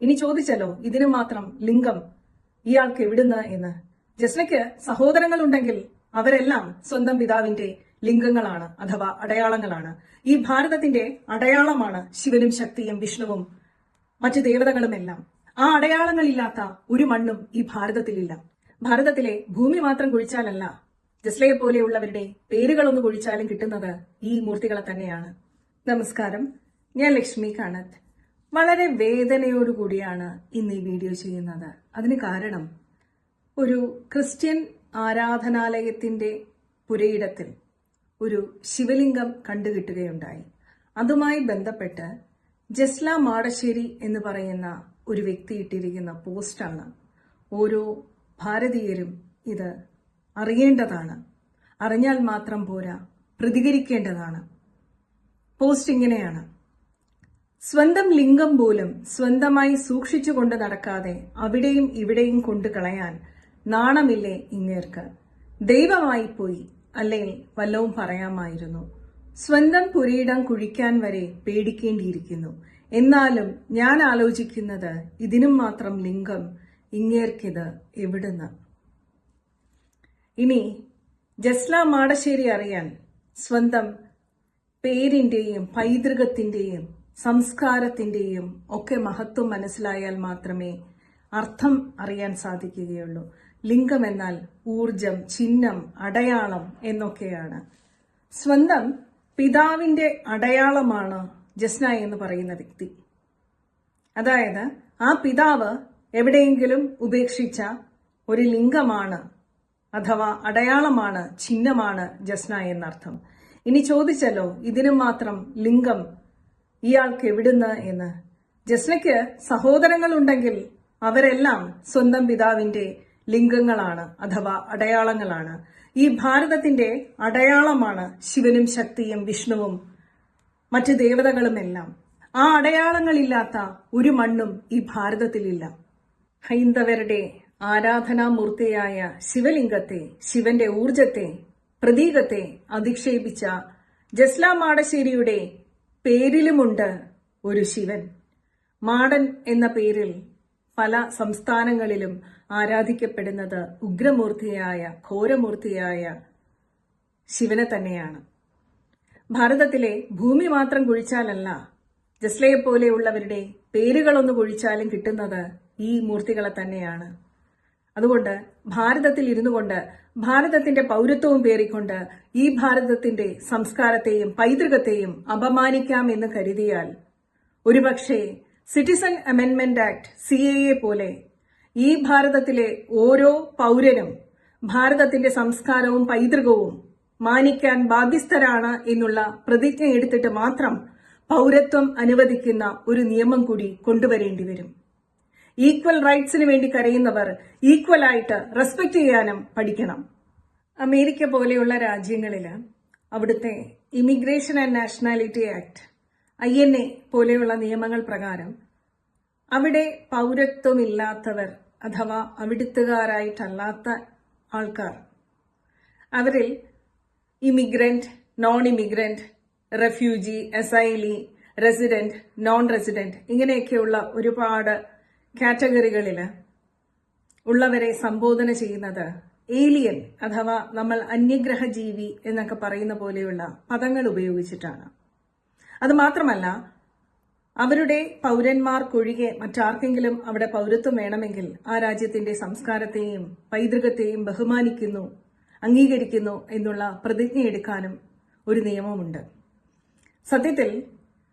ഇനി ചോദിച്ചല്ലോ ഇതിന് മാത്രം ലിംഗം ഇയാൾക്ക് എവിടുന്ന് എന്ന്. ജസ്നയ്ക്ക് സഹോദരങ്ങൾ ഉണ്ടെങ്കിൽ അവരെല്ലാം സ്വന്തം പിതാവിന്റെ ലിംഗങ്ങളാണ് അഥവാ അടയാളങ്ങളാണ്. ഈ ഭാരതത്തിന്റെ അടയാളമാണ് ശിവനും ശക്തിയും വിഷ്ണുവും മറ്റു ദേവതകളുമെല്ലാം. ആ അടയാളങ്ങളില്ലാത്ത ഒരു മണ്ണും ഈ ഭാരതത്തിലില്ല. ഭാരതത്തിലെ ഭൂമി മാത്രം കുഴിച്ചാലല്ല ജസ്ലയെ പോലെയുള്ളവരുടെ പേരുകളൊന്ന് കുഴിച്ചാലും കിട്ടുന്നത് ഈ മൂർത്തികളെ തന്നെയാണ്. നമസ്കാരം. ഞാൻ ലക്ഷ്മി കാണത്ത്. വളരെ വേദനയോടുകൂടിയാണ് ഇന്ന് ഈ വീഡിയോ ചെയ്യുന്നത്. അതിന് കാരണം ഒരു ക്രിസ്ത്യൻ ആരാധനാലയത്തിന്റെ പുരയിടത്തിൽ ഒരു ശിവലിംഗം കണ്ടുകിട്ടുകയുണ്ടായി. അതുമായി ബന്ധപ്പെട്ട് ജസ്ല മാടശ്ശേരി എന്ന് പറയുന്ന ഒരു വ്യക്തി ഇട്ടിരിക്കുന്ന പോസ്റ്റാണ്. ഓരോ ഭാരതീയരും ഇത് അറിയേണ്ടതാണ്. അറിഞ്ഞാൽ മാത്രം പോരാ പ്രതികരിക്കേണ്ടതാണ്. പോസ്റ്റ് ഇങ്ങനെയാണ്. സ്വന്തം ലിംഗം പോലും സ്വന്തമായി സൂക്ഷിച്ചുകൊണ്ട് നടക്കാതെ അവിടെയും ഇവിടെയും കൊണ്ടു കളയാൻ നാണമില്ലേ ഇങ്ങേർക്ക്? ദൈവമായി പോയി അല്ലെങ്കിൽ വല്ലവും പറയാമായിരുന്നു. സ്വന്തം പുരയിടം കുഴിക്കാൻ വരെ പേടിക്കേണ്ടിയിരിക്കുന്നു. എന്നാലും ഞാൻ ആലോചിക്കുന്നത് ഇതിനും മാത്രം ലിംഗം ഇങ്ങേർക്കിത് എവിടുന്ന്? ഇനി ജസ്ല മാടശ്ശേരി അറിയാൻ സ്വന്തം പേരിന്റെയും പൈതൃകത്തിന്റെയും സംസ്കാരത്തിന്റെയും ഒക്കെ മഹത്വം മനസ്സിലായാൽ മാത്രമേ അർത്ഥം അറിയാൻ സാധിക്കുകയുള്ളൂ. ലിംഗം എന്നാൽ ഊർജം ചിഹ്നം അടയാളം എന്നൊക്കെയാണ്. സ്വന്തം പിതാവിന്റെ അടയാളമാണ് ജസ്ന എന്ന് പറയുന്ന വ്യക്തി. അതായത് ആ പിതാവ് എവിടെയെങ്കിലും ഉപേക്ഷിച്ച ഒരു ലിംഗമാണ് അഥവാ അടയാളമാണ് ചിഹ്നമാണ് ജസ്ന എന്നർത്ഥം. ഇനി ചോദിച്ചല്ലോ ഇതിനു മാത്രം ലിംഗം ഇയാൾക്ക് എവിടുന്ന് എന്ന്. ജസ്നയ്ക്ക് സഹോദരങ്ങൾ ഉണ്ടെങ്കിൽ അവരെല്ലാം സ്വന്തം പിതാവിന്റെ ലിംഗങ്ങളാണ് അഥവാ അടയാളങ്ങളാണ്. ഈ ഭാരതത്തിന്റെ അടയാളമാണ് ശിവനും ശക്തിയും വിഷ്ണുവും മറ്റു ദേവതകളുമെല്ലാം. ആ അടയാളങ്ങളില്ലാത്ത ഒരു മണ്ണും ഈ ഭാരതത്തിലില്ല. ഹൈന്ദവരുടെ ആരാധനാമൂർത്തിയായ ശിവലിംഗത്തെ ശിവന്റെ ഊർജത്തെ പ്രതീകത്തെ അധിക്ഷേപിച്ച ജസ്ല മാടശ്ശേരിയുടെ പേരിലുമുണ്ട് ഒരു ശിവൻ. മാടൻ എന്ന പേരിൽ പല സംസ്ഥാനങ്ങളിലും ആരാധിക്കപ്പെടുന്നത് ഉഗ്രമൂർത്തിയായ ഘോരമൂർത്തിയായ ശിവനെ തന്നെയാണ്. ഭാരതത്തിലെ ഭൂമി മാത്രം കുഴിച്ചാലല്ല ജസ്ലയെ പോലെയുള്ളവരുടെ പേരുകളൊന്ന് കുഴിച്ചാലും കിട്ടുന്നത് ഈ മൂർത്തികളെ തന്നെയാണ്. അതുകൊണ്ട് ഭാരതത്തിൽ ഇരുന്നു കൊണ്ട് ഭാരതത്തിന്റെ പൗരത്വവും പേറിക്കൊണ്ട് ഈ ഭാരതത്തിന്റെ സംസ്കാരത്തെയും പൈതൃകത്തെയും അപമാനിക്കാം എന്ന് കരുതിയാൽ ഒരുപക്ഷെ സിറ്റിസൺ അമെൻമെന്റ് ആക്ട് സി എ പോലെ ഈ ഭാരതത്തിലെ ഓരോ പൗരനും ഭാരതത്തിന്റെ സംസ്കാരവും പൈതൃകവും മാനിക്കാൻ ബാധ്യസ്ഥരാണ് എന്നുള്ള പ്രതിജ്ഞ എടുത്തിട്ട് മാത്രം പൗരത്വം അനുവദിക്കുന്ന ഒരു നിയമം കൂടി കൊണ്ടുവരേണ്ടി വരും. ഈക്വൽ റൈറ്റ്സിന് വേണ്ടി കരയുന്നവർ ഈക്വലായിട്ട് റെസ്പെക്ട് ചെയ്യാനും പഠിക്കണം. അമേരിക്ക പോലെയുള്ള രാജ്യങ്ങളിൽ അവിടുത്തെ immigration and nationality act I N A പോലെയുള്ള നിയമങ്ങൾ പ്രകാരം അവിടെ പൗരത്വമില്ലാത്തവർ അഥവാ അവിടുത്തുകാരായിട്ടല്ലാത്ത ആൾക്കാർ അവരിൽ immigrant non immigrant refugee asylee resident non resident ഇങ്ങനെയൊക്കെയുള്ള ഒരുപാട് കാറ്റഗറികളിൽ ഉള്ളവരെ സംബോധന ചെയ്യുന്നത് ഏലിയൻ അഥവാ നമ്മൾ അന്യഗ്രഹ ജീവി എന്നൊക്കെ പറയുന്ന പോലെയുള്ള പദങ്ങൾ ഉപയോഗിച്ചിട്ടാണ്. അത് മാത്രമല്ല അവരുടെ പൗരന്മാർക്കൊഴികെ മറ്റാർക്കെങ്കിലും അവിടെ പൗരത്വം വേണമെങ്കിൽ ആ രാജ്യത്തിന്റെ സംസ്കാരത്തെയും പൈതൃകത്തെയും ബഹുമാനിക്കുന്നു അംഗീകരിക്കുന്നു എന്നുള്ള പ്രതിജ്ഞ എടുക്കാനും ഒരു നിയമമുണ്ട്. സത്യത്തിൽ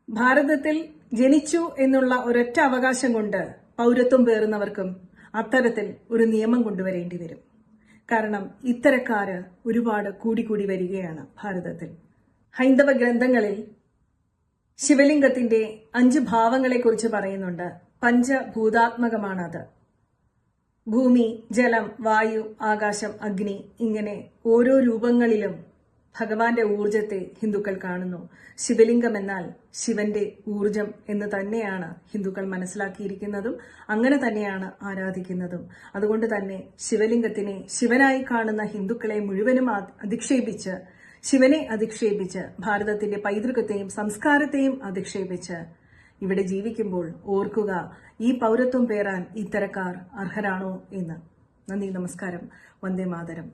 ഭാരതത്തിൽ ജനിച്ചു എന്നുള്ള ഒരൊറ്റ അവകാശം കൊണ്ട് പൗരത്വം പേറുന്നവർക്കും അത്തരത്തിൽ ഒരു നിയമം കൊണ്ടുവരേണ്ടി വരും. കാരണം ഇത്തരക്കാര് ഒരുപാട് കൂടിക്കൂടി വരികയാണ് ഭാരതത്തിൽ. ഹൈന്ദവ ഗ്രന്ഥങ്ങളിൽ ശിവലിംഗത്തിന്റെ അഞ്ച് ഭാവങ്ങളെക്കുറിച്ച് പറയുന്നുണ്ട്. പഞ്ചഭൂതാത്മകമാണത്. ഭൂമി ജലം വായു ആകാശം അഗ്നി ഇങ്ങനെ ഓരോ രൂപങ്ങളിലും ഭഗവാന്റെ ഊർജത്തെ ഹിന്ദുക്കൾ കാണുന്നു. ശിവലിംഗം എന്നാൽ ശിവന്റെ ഊർജം എന്ന് തന്നെയാണ് ഹിന്ദുക്കൾ മനസ്സിലാക്കിയിരിക്കുന്നതും അങ്ങനെ തന്നെയാണ് ആരാധിക്കുന്നതും. അതുകൊണ്ട് തന്നെ ശിവലിംഗത്തിനെ ശിവനായി കാണുന്ന ഹിന്ദുക്കളെ മുഴുവനും അധിക്ഷേപിച്ച് ശിവനെ അധിക്ഷേപിച്ച് ഭാരതത്തിന്റെ പൈതൃകത്തെയും സംസ്കാരത്തെയും അധിക്ഷേപിച്ച് ഇവിടെ ജീവിക്കുമ്പോൾ ഓർക്കുക ഈ പൗരത്വം പേരാൻ ഇത്തരക്കാർ അർഹരാണോ എന്ന്. നന്ദി നമസ്കാരം. വന്ദേ മാതരം.